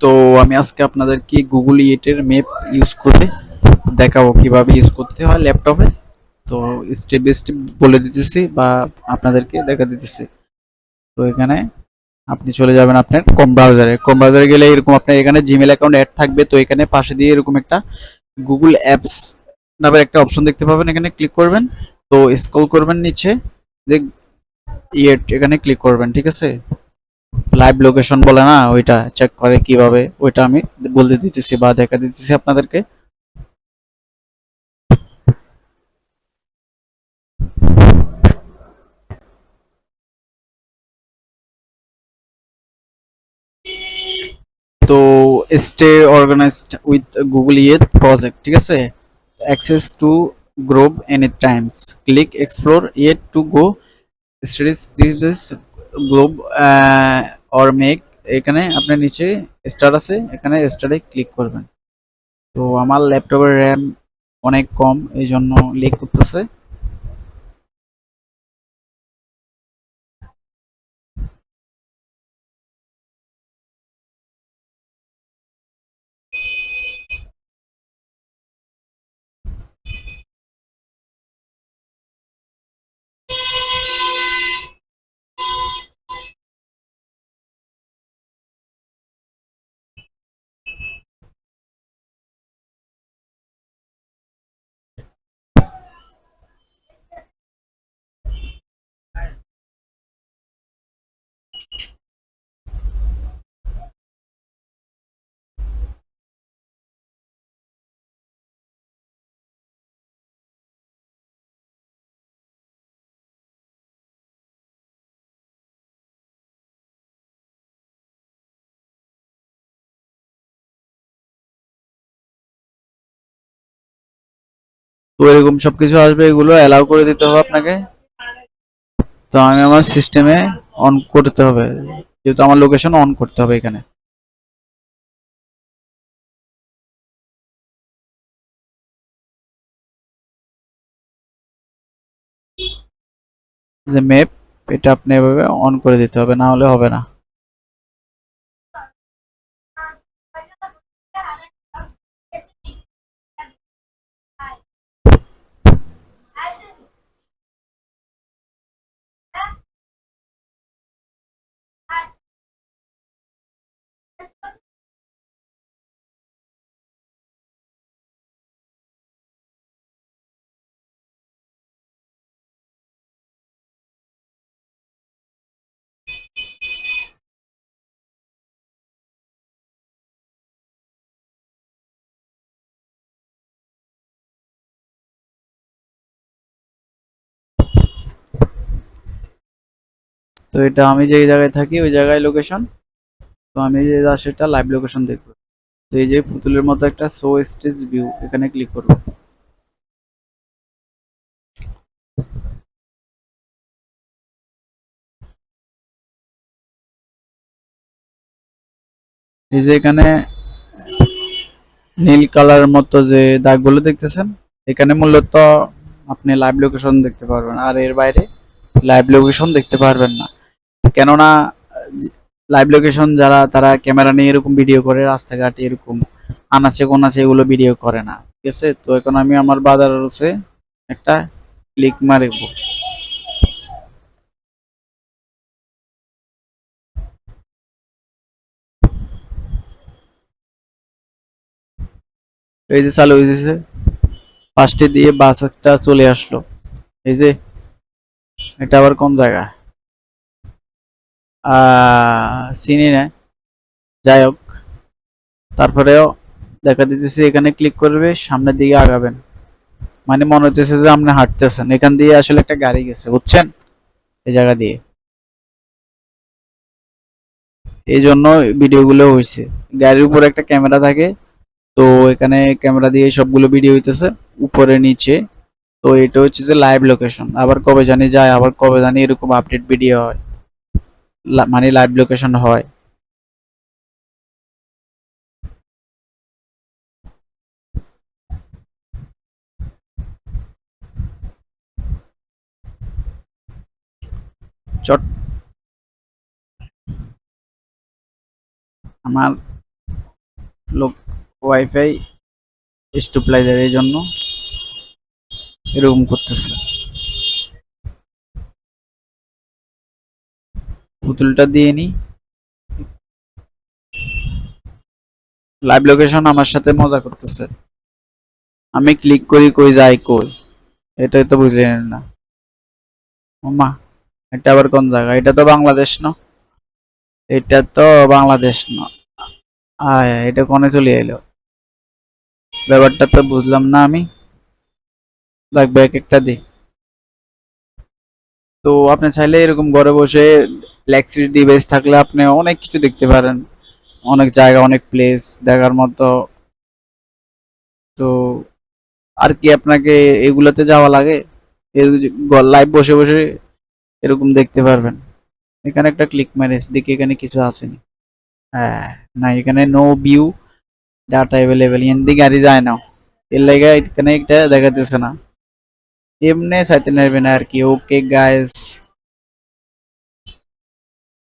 তো আমি আজকে আপনাদেরকে গুগল ইয়েটের ম্যাপ ইউজ করে দেখাবো কীভাবে ইউজ করতে হয় ল্যাপটপে তো স্টেপ বাই স্টেপ বলে দিতেছি বা আপনাদেরকে দেখা দিতেছি। তো এখানে আপনি চলে যাবেন আপনার কম ব্রাউজারে কম ব্রাউজারে গেলে এরকম আপনার এখানে জিমেল অ্যাকাউন্ট অ্যাড থাকবে। তো এখানে পাশে দিয়ে এরকম একটা গুগল অ্যাপস নামের একটা অপশন দেখতে পাবেন। এখানে ক্লিক করবেন। তো স্ক্রল করবেন নিচে। যে ইয়েট এখানে ক্লিক করবেন, ঠিক আছে? লাইভ লোকেশন বলে না, ওইটা চেক করে কীভাবে, ওইটা আমি বলতে দিতেছি বা দেখা দিতেছি আপনাদেরকে। তো stay organized with Google yet project ঠিক আছে? Access to globe any times click explore yet to go studies this globe or make এখানে আপনার নিচে স্টার আছে, এখানে স্টারে ক্লিক করবেন। তো আমার ল্যাপটপের র্যাম অনেক কম এই জন্য লিক করতেছে। তো এরকম সব কিছু আসবে, এগুলো অ্যালাউ করে দিতে হবে আপনাকে। তো আমি আমার সিস্টেমে অন করতে হবে। যেহেতু আমার লোকেশন অন করতে হবে এখানে। যে ম্যাপ এটা আপনি এভাবে অন করে দিতে হবে, না হলে হবে না। তো এটা আমি যেই জায়গায় থাকি, ওই জায়গায় লোকেশন তো আমি যে সেটা লাইভ লোকেশন দেখব। তো এই যে পুতুলের মতো একটা শো স্টেজ ভিউ এখানে ক্লিক করব। এই যে এখানে নীল কালার মতো যে দাগগুলো দেখতেছেন, এখানে মূলত আপনি লাইভ লোকেশন দেখতে পারবেন। আর এর বাইরে লাইভ লোকেশন দেখতে পারবেন না। কেননা লাইভ লোকেশন যারা, তারা ক্যামেরা নিয়ে এরকম ভিডিও করে, রাস্তাঘাটে এরকম, আনাচে কোনাচে এগুলো ভিডিও করে না। ঠিক আছে? তো এখন আমি আমার বাজার হচ্ছে একটা ক্লিক মারিব। এই যে চালু হয়েছে পাঁচটি দিয়ে বাস একটা চলে আসলো। এই যে, এটা আবার কোন জায়গা? চিনি না যাই হোক, তারপরেও দেখা দিতেছে, এখানে ক্লিক করবে, সামনের দিকে আগাবেন। মানে মনে হচ্ছে যে আপনি হাঁটতেছেন। এখান দিয়ে আসলে একটা গাড়ি গেছে, বুঝছেন? এই জায়গা দিয়ে। এই জন্য ভিডিওগুলো হয়েছে গাড়ির উপরে একটা ক্যামেরা থাকে, তো এখানে ক্যামেরা দিয়ে সবগুলো ভিডিও হইতেছে, উপরে, নিচে। তো এটা হচ্ছে যে লাইভ লোকেশন আবার কবে জানি যায়, আবার কবে জানি এরকম আপডেট ভিডিও হয়। মানে লাইভ লোকেশন হয়। চট আমার লোক ওয়াইফাই স্টুপ্লাইজার এই জন্য এরকম করতেছে। পুতুলটা দিয়ে নি। লাইভ লোকেশন আমার সাথে মজা করতেছে। আমি ক্লিক করি, কই যাই কই? এটাই তো বুঝলেন না। ওমা, এটা আবার কোন জায়গা? এটা তো বাংলাদেশ না। এটা তো বাংলাদেশ না। আয়, এটা কোনে চলে এলো? ব্যাপারটা তো বুঝলাম না আমি। লাগবে এক একটা দি। তো আপনি চাইলে এরকম ঘরে বসে ইলেকট্রিক ডিভাইস থাকলে আপনি অনেক কিছু দেখতে পারেন। অনেক জায়গা, অনেক প্লেস দেখার মতো। তো আর কি আপনাকে এগুলোতে যাওয়া লাগে? লাইভ বসে বসে এরকম দেখতে পারবেন। এখানে একটা ক্লিক ম্যারেজ দেখি এখানে কিছু আসেনি হ্যাঁ না এখানে নো ভিউ ডাটা অ্যাভেলেবেল এনদি গাড়ি যায় না এর লাগে এখানে একটা দেখাতেছে না। इमने सत्य नर्विनार की ओके गाइस